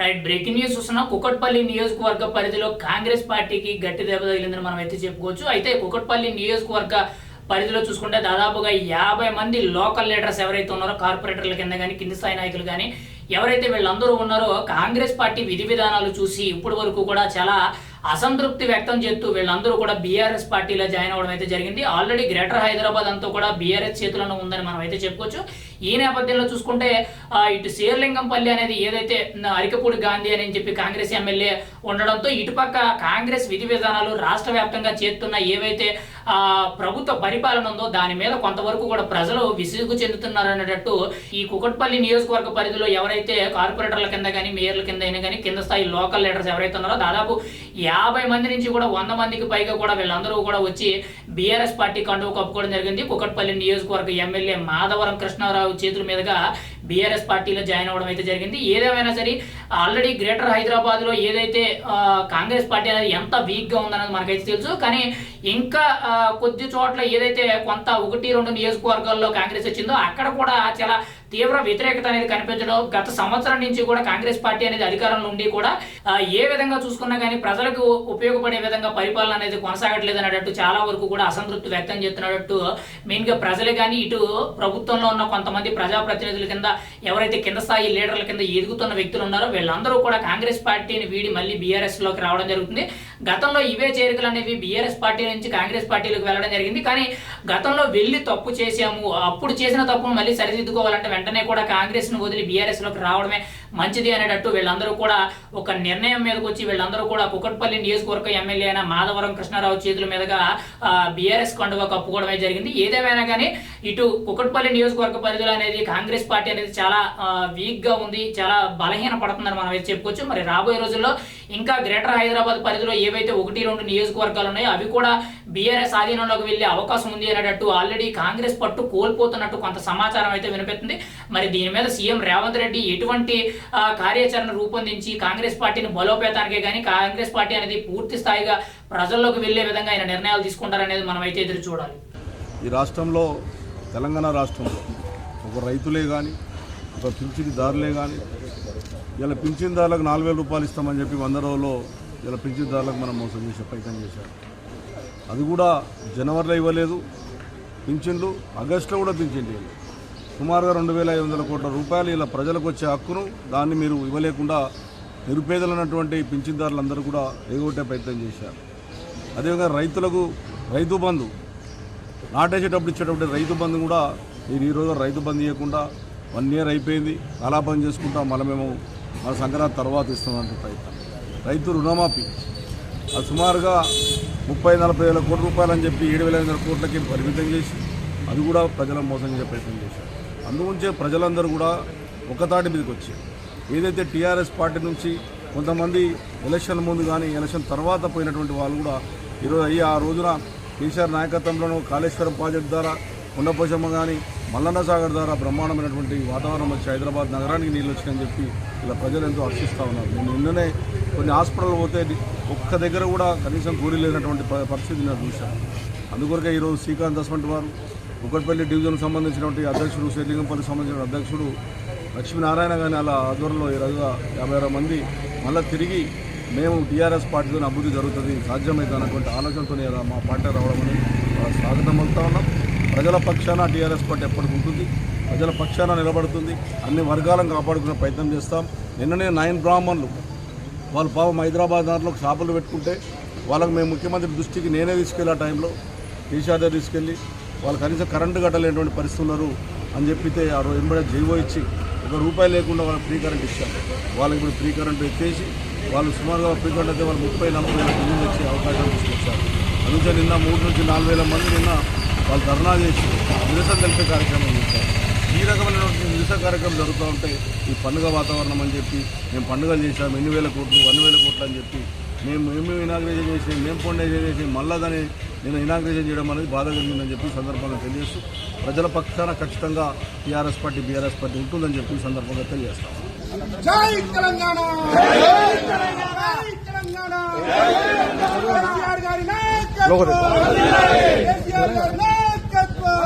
Right breaking news చూస్తున్నాం కుకట్పల్లి నియోజకవర్గ పరిధిలో కాంగ్రెస్ పార్టీకి గట్టి దెబ్బ తగిలిందని మనం అయితే చెప్పుకోవచ్చు. అయితే కుకట్పల్లి నియోజకవర్గ పరిధిలో చూసుకుంటే దాదాపుగా యాభై మంది లోకల్ లీడర్స్ ఎవరైతే ఉన్నారో కార్పొరేటర్ల కింద కానీ కింది స్థాయి నాయకులు కానీ ఎవరైతే వీళ్ళందరూ ఉన్నారో కాంగ్రెస్ పార్టీ విధి విధానాలు చూసి ఇప్పటి వరకు కూడా చాలా అసంతృప్తి వ్యక్తం చేస్తూ వీళ్ళందరూ కూడా బీఆర్ఎస్ పార్టీలో జాయిన్ అవ్వడం అయితే జరిగింది. ఆల్రెడీ గ్రేటర్ హైదరాబాద్ అంతా కూడా బీఆర్ఎస్ చేతులను ఉందని మనం అయితే చెప్పుకోవచ్చు. ఈ నేపథ్యంలో చూసుకుంటే ఇటు శేర్లింగంపల్లి అనేది ఏదైతే అరికపూడి గాంధీ అని చెప్పి కాంగ్రెస్ ఎమ్మెల్యే ఉండడంతో ఇటుపక్క కాంగ్రెస్ విధి విధానాలు రాష్ట్ర వ్యాప్తంగా చేస్తున్న ఏవైతే ప్రభుత్వ పరిపాలన ఉందో దాని మీద కొంతవరకు కూడా ప్రజలు విసుగు చెందుతున్నారు అనేటట్టు ఈ కుకట్పల్లి నియోజకవర్గ పరిధిలో ఎవరైతే కార్పొరేటర్ల కింద కానీ మేయర్ల కింద అయినా కానీ కింద స్థాయి లోకల్ లీడర్స్ ఎవరైతే ఉన్నారో దాదాపు యాభై మంది నుంచి కూడా వంద మందికి పైగా కూడా వీళ్ళందరూ కూడా వచ్చి బీఆర్ఎస్ పార్టీ కండువ కప్పుకోవడం జరిగింది. కుకట్పల్లి నియోజకవర్గ ఎమ్మెల్యే మాధవరం కృష్ణారావు చేతుల మీదుగా బీఆర్ఎస్ పార్టీలో జాయిన్ అవ్వడం అయితే జరిగింది. ఏదేమైనా సరే ఆల్రెడీ గ్రేటర్ హైదరాబాద్లో ఏదైతే కాంగ్రెస్ పార్టీ అనేది ఎంత వీక్గా ఉందన్నది మనకైతే తెలుసు. కానీ ఇంకా కొద్ది చోట్ల ఏదైతే కొంత ఒకటి రెండు నియోజకవర్గాల్లో కాంగ్రెస్ వచ్చిందో అక్కడ కూడా చాలా తీవ్ర వ్యతిరేకత అనేది కనిపించడం గత సంవత్సరం నుంచి కూడా కాంగ్రెస్ పార్టీ అనేది అధికారంలో ఉండి కూడా ఏ విధంగా చూసుకున్నా కానీ ప్రజలకు ఉపయోగపడే విధంగా పరిపాలన అనేది కొనసాగట్లేదు అనేటట్టు చాలా వరకు కూడా అసంతృప్తి వ్యక్తం చేస్తున్నట్టు మెయిన్గా ప్రజలు కానీ ఇటు ప్రభుత్వంలో ఉన్న కొంతమంది ప్రజాప్రతినిధుల కింద ఎవరైతే కింద స్థాయి లీడర్ల కింద ఎదుగుతున్న వ్యక్తులు ఉన్నారో వీళ్ళందరూ కూడా కాంగ్రెస్ పార్టీని వీడి మళ్ళీ బీఆర్ఎస్లోకి రావడం జరుగుతుంది. గతంలో ఇవే చేరికలు అనేవి బీఆర్ఎస్ పార్టీ నుంచి కాంగ్రెస్ పార్టీలోకి వెళ్ళడం జరిగింది. కానీ గతంలో వెళ్ళి తప్పు చేశాము అప్పుడు చేసిన తప్పును మళ్ళీ సరిదిద్దుకోవాలంటే వెంటనే కూడా కాంగ్రెస్ను వదిలి బీఆర్ఎస్లోకి రావడమే మంచిది అనేటట్టు వీళ్ళందరూ కూడా ఒక నిర్ణయం మీదకి వచ్చి వీళ్ళందరూ కూడా కుకట్పల్లి నియోజకవర్గ ఎమ్మెల్యే అయిన మాధవరం కృష్ణారావు చేతుల మీదుగా బీఆర్ఎస్ కండువా కప్పుకోవడమే జరిగింది. ఏదేమైనా కానీ ఇటు కుకట్పల్లి నియోజకవర్గ పరిధిలో అనేది కాంగ్రెస్ పార్టీ అనేది చాలా వీక్గా ఉంది చాలా బలహీన పడుతుందని మనం అయితే చెప్పుకోవచ్చు. మరి రాబోయే రోజుల్లో ఇంకా గ్రేటర్ హైదరాబాద్ పరిధిలో ఏవైతే ఒకటి రెండు నియోజకవర్గాలు ఉన్నాయో అవి కూడా బీఆర్ఎస్ ఆధీనంలోకి వెళ్ళే అవకాశం ఉంది అనేటట్టు ఆల్రెడీ కాంగ్రెస్ పట్టు కోల్పోతున్నట్టు కొంత సమాచారం అయితే వినిపిస్తుంది. మరి దీని మీద సీఎం రేవంత్ రెడ్డి ఎటువంటి కార్యాచరణ రూపొందించి కాంగ్రెస్ పార్టీని బలోపేతానికే కానీ కాంగ్రెస్ పార్టీ అనేది పూర్తి స్థాయిగా ప్రజల్లోకి వెళ్ళే విధంగా ఆయన నిర్ణయాలు తీసుకుంటారనేది మనం అయితే ఎదురు చూడాలి. ఈ రాష్ట్రంలో తెలంగాణ రాష్ట్రంలో ఒక రైతులే కానీ ఒక పింఛన్దారులే కానీ ఇలా పింఛన్దారులకు నాలుగు వేల రూపాయలు ఇస్తామని చెప్పి వంద రోజుల్లో ఇలా పింఛన్దారులకు మనం మోసం చేసే ప్రయత్నం చేశారు. అది కూడా జనవరిలో ఇవ్వలేదు. పింఛన్లు ఆగస్టులో కూడా పింఛన్లు ఇవ్వలేదు సుమారుగా రెండు వేల ఐదు వందల కోట్ల రూపాయలు ఇలా ప్రజలకు వచ్చే హక్కును దాన్ని మీరు ఇవ్వలేకుండా నిరుపేదలైనటువంటి పింఛన్దారులందరూ కూడా ఎగొట్టే ప్రయత్నం చేశారు. అదేవిధంగా రైతులకు రైతు బంధు నాటేసేటప్పుడు ఇచ్చేటప్పుడు రైతు బంధు కూడా మీరు ఈరోజు రైతు బంధు ఇవ్వకుండా వన్ ఇయర్ అయిపోయింది. కాలాపం చేసుకుంటాం మళ్ళీ మేము మన సంక్రాంతి తర్వాత ఇస్తామంటే ప్రయత్నం. రైతు రుణమాఫీ అది సుమారుగా ముప్పై నలభై వేల కోట్ల రూపాయలు అని చెప్పి ఏడు వేల ఐదు వందల కోట్లకి పరిమితం చేసి అది కూడా ప్రజల మోసం చేసే ప్రయత్నం చేశారు. అందుగురించే ప్రజలందరూ కూడా ఒకతాటి మీదకి వచ్చారు ఏదైతే టీఆర్ఎస్ పార్టీ నుంచి కొంతమంది ఎలక్షన్ ముందు కానీ ఎలక్షన్ తర్వాత పోయినటువంటి వాళ్ళు కూడా ఈరోజు అయ్యి ఆ రోజున కేసీఆర్ నాయకత్వంలోనూ కాళేశ్వరం ప్రాజెక్టు ద్వారా కొండపోచమ్మ కానీ మల్లన్న సాగర్ ద్వారా బ్రహ్మాండమైనటువంటి వాతావరణం వచ్చి హైదరాబాద్ నగరానికి నీళ్ళు వచ్చినాయని చెప్పి ఇలా ప్రజలు ఎంతో హర్షిస్తూ ఉన్నారు. నేను నిన్ననే కొన్ని హాస్పిటల్ పోతే ఒక్క దగ్గర కూడా కనీసం కూలీ లేనటువంటి ప- పరిస్థితి నేను చూశాను అందుకొరకే ఈరోజు శ్రీకాంత్ దస్మంటి వారు కుక్కట్పల్లి డివిజన్కి సంబంధించినటువంటి అధ్యక్షుడు శ్రీలింగంపల్లికి సంబంధించిన అధ్యక్షుడు లక్ష్మీనారాయణ గారి అలా ఆధ్వర్యంలో ఈరోజుగా యాభై ఆరు మంది మళ్ళీ తిరిగి మేము టీఆర్ఎస్ పార్టీతో అభివృద్ధి జరుగుతుంది సాధ్యమైతే అన్నటువంటి ఆలోచనతో మా పార్టీ రావడం అనేది. స్వాగతం పలుకుతా ఉన్నాం. ప్రజల పక్షాన టీఆర్ఎస్ పార్టీ ఎప్పటికి ఉంటుంది. ప్రజల పక్షాన నిలబడుతుంది. అన్ని వర్గాలను కాపాడుకునే ప్రయత్నం చేస్తాం. నిన్ననే నైన్ బ్రాహ్మణులు వాళ్ళు పాపం హైదరాబాద్ దాంట్లో షాపులు పెట్టుకుంటే వాళ్ళకి మేము ముఖ్యమంత్రి దృష్టికి నేనే తీసుకెళ్ళి ఆ టైంలో టీషార్ట్ తీసుకెళ్ళి వాళ్ళు కనీసం కరెంటు కట్టలేనటువంటి పరిస్థితులు ఉన్నారు అని చెప్పితే ఆ రోజు ఎంబడే జీవో ఇచ్చి ఒక రూపాయి లేకుండా వాళ్ళకి ఫ్రీ కరెంట్ ఇచ్చాం వాళ్ళకి ఇప్పుడు ఫ్రీ కరెంట్ ఎత్తేసి వాళ్ళు సుమారుగా ఫ్రీ కరెంట్ అయితే వాళ్ళు ముప్పై నలభై వేల బిల్లులు వచ్చే అవకాశం తీసుకొచ్చారు. అందుకే నిన్న మూడు నుంచి నాలుగు వేల మంది నిన్న వాళ్ళు ధర్నా చేసి నిరసన తెలిపే కార్యక్రమం చేశారు. ఈ రకమైనటువంటి నిరసన కార్యక్రమం జరుగుతూ ఉంటే ఈ పండుగ వాతావరణం అని చెప్పి మేము పండుగలు చేశాము ఎన్ని వేల కోట్లు అన్ని వేల కోట్లు అని చెప్పి మేము మేము ఇనాగ్రేషన్ చేసి మేము పొండేషన్ చేసి మళ్ళా దాన్ని నేను ఇనాగ్రేషన్ చేయడం అనేది బాధ కలిగిందని చెప్పి సందర్భంగా తెలియజేస్తూ ప్రజల పక్షాన ఖచ్చితంగా టీఆర్ఎస్ పార్టీ బీఆర్ఎస్ పార్టీ ఉంటుందని చెప్పి సందర్భంగా తెలియజేస్తాం జై తెలంగాణ జై తెలంగాణ కేసీఆర్ గారి నాయకత్వం